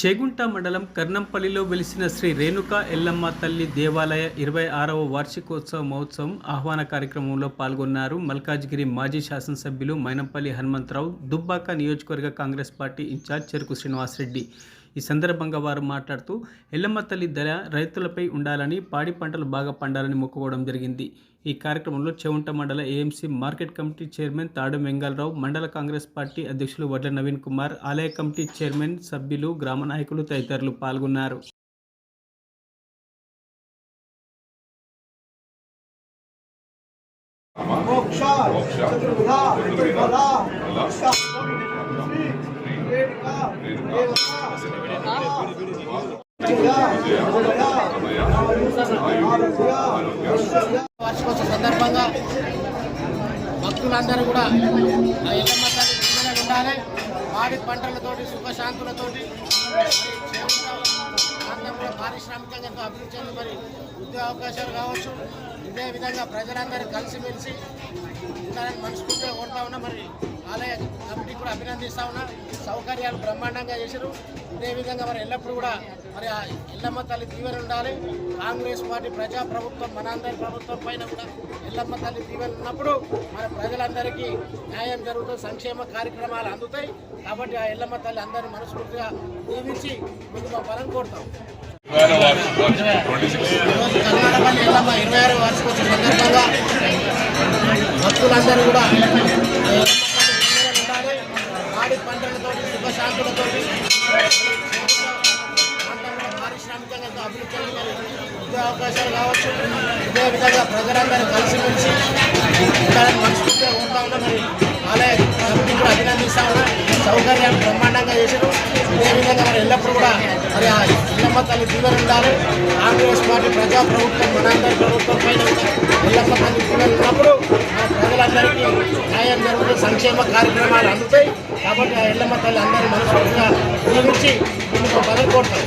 చేగుంట మండలం కర్నంపల్లిలో వెలిసిన శ్రీ రేణుకా ఎల్లమ్మ తల్లి దేవాలయ ఇరవై ఆరవ వార్షికోత్సవ మహోత్సవం ఆహ్వాన కార్యక్రమంలో పాల్గొన్నారు మల్కాజ్గిరి మాజీ శాసనసభ్యులు మైనంపల్లి హనుమంతరావు దుబ్బాక నియోజకవర్గ కాంగ్రెస్ పార్టీ ఇన్ఛార్జ్ చెరుకు శ్రీనివాసరెడ్డి. ఈ సందర్భంగా వారు మాట్లాడుతూ ఎల్లమ్మ తల్లి దళ రైతులపై ఉండాలని పాడి పంటలు బాగా పండాలని మొక్కుకోవడం జరిగింది. ఈ కార్యక్రమంలో చెవుంట మండల ఏఎంసీ మార్కెట్ కమిటీ చైర్మన్ తాడు వెంగళరావు మండల కాంగ్రెస్ పార్టీ అధ్యక్షులు వడ్ల నవీన్ కుమార్ ఆలయ కమిటీ చైర్మన్ సభ్యులు గ్రామ నాయకులు తదితరులు పాల్గొన్నారు. మోక్ష చతుర్విధ చతుర్ఫల మోక్ష వార్షికోత్సవ సందర్భంగా భక్తులందరూ కూడా ఆ ఎల్లమ్మ తల్లి దీవెనలు ఉండాలి. వాడి పంటలతోటి సుఖశాంతులతోటి ప్రాంతంలో పారిశ్రామికంగా అభివృద్ధి చెంది మరి ఉద్యోగ అవకాశాలు కావచ్చు. ఇదే విధంగా ప్రజలందరూ కలిసిమెలిసి ఉండాలని మనస్ఫూర్తిగా కోరుతా ఉన్నా మరి కూడా అభినందిస్తా ఉన్నా. సౌకర్యాలు బ్రహ్మాండంగా చేశారు. ఇదేవిధంగా మరి ఎల్లప్పుడూ కూడా మరి ఆ ఎల్లమ్మ తల్లి దీవెన ఉండాలి. కాంగ్రెస్ పార్టీ ప్రజా ప్రభుత్వం మనందరి ప్రభుత్వం పైన కూడా ఎల్లమ్మ తల్లి దీవెన ఉన్నప్పుడు మన ప్రజలందరికీ న్యాయం జరుగుతుంది సంక్షేమ కార్యక్రమాలు అందుతాయి. కాబట్టి ఆ ఎల్లమ్మ తల్లి అందరినీ మనస్ఫూర్తిగా దీవించి ముందు మా కోరుతాం. ఈరోజు కర్ణాటకపల్లి ఎల్లమ్మ ఇరవై ఆరు వార్షికోత్సవం సందర్భంగా భక్తులందరూ కూడా వాడి పంటలతోటి సుఖశాంతులతోటి పారిశ్రామికంగా అభివృద్ధి చెంది ఉద్యోగ అవకాశాలు కావచ్చు. ఇదే విధంగా ప్రజలందరూ కలిసిమెలిసి మనస్ఫూర్తిగా కోరుతా ఉన్నా. మరి ఆలయ కమిటీ కూడా అభినందిస్తా ఉన్నా. సౌకర్యాలు బ్రహ్మాండంగా చేశారు. ఇదేవిధంగా మరి ఎల్లప్పుడూ కూడా మరి ఆ ఎల్లమ్మ తల్లి దీవెన ఉండాలి. కాంగ్రెస్ పార్టీ ప్రజా ప్రభుత్వం మనందరి ప్రభుత్వం పైన కూడా ఎల్లమ్మ తల్లి దీవెన ఉన్నప్పుడు ఆ ప్రజలందరికీ న్యాయం జరుగుతుంది. సంక్షేమ కార్యక్రమాలు అందుతాయి. కాబట్టి ఆ ఎల్లమ్మ తల్లి అందరి మనస్ఫూర్తిగా దీవించి ముందుకు మొదలు కొడతాం